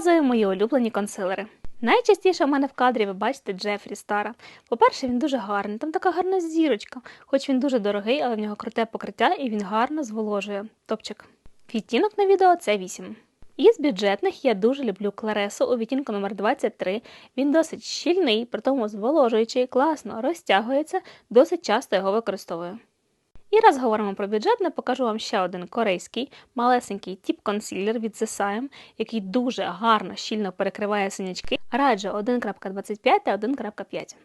Показую мої улюблені консилери. Найчастіше в мене в кадрі ви бачите Джефрі Стара. По-перше, він дуже гарний, там така гарна зірочка, хоч він дуже дорогий, але в нього круте покриття і він гарно зволожує. Топчик. Відтінок на відео це 8. Із бюджетних я дуже люблю Кларесу у відтінку номер 23. Він досить щільний, при тому зволожуючий, класно розтягується, досить часто його використовую. І раз говоримо про бюджетне, покажу вам ще один корейський малесенький тіп-консілер від Sime, який дуже гарно щільно перекриває синячки. Раджу 1.25 та 1.5.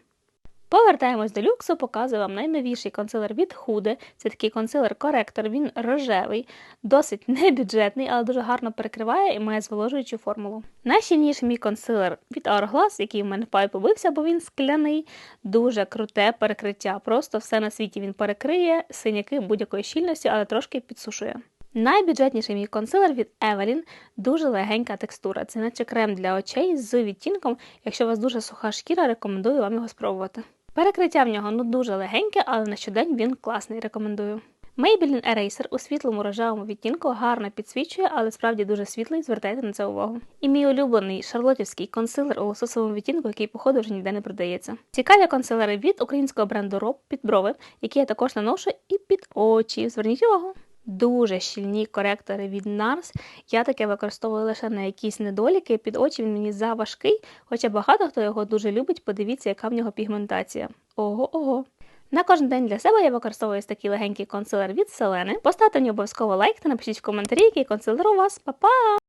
Повертаємось до люксу, показую вам найновіший консилер від Hude. Це такий консилер-коректор, він рожевий, досить небюджетний, але дуже гарно перекриває і має зволожуючу формулу. Найщільніший мій консилер від Hourglass, який в мене в пай побився, бо він скляний, дуже круте перекриття. Просто все на світі він перекриє, синяки будь-якої щільності, але трошки підсушує. Найбюджетніший мій консилер від Evelyn, дуже легенька текстура. Це наче крем для очей з відтінком. Якщо у вас дуже суха шкіра, рекомендую вам його спробувати. Перекриття в нього ну дуже легеньке, але на щодень він класний, рекомендую. Maybelline Eraser у світлому рожевому відтінку гарно підсвічує, але справді дуже світлий, звертайте на це увагу. І мій улюблений шарлотівський консилер у лососовому відтінку, який, походу, вже ніде не продається. Цікаві консилери від українського бренду Rob під брови, які я також наношу і під очі. Зверніть увагу. Дуже щільні коректори від NARS. Я таке використовую лише на якісь недоліки. Під очі він мені заважкий, хоча багато хто його дуже любить. Подивіться, яка в нього пігментація. Ого, ого. На кожен день для себе я використовую такий легенький консилер від Селени. Поставте мені обов'язково лайк та напишіть в коментарі, який консилер у вас. Па-па!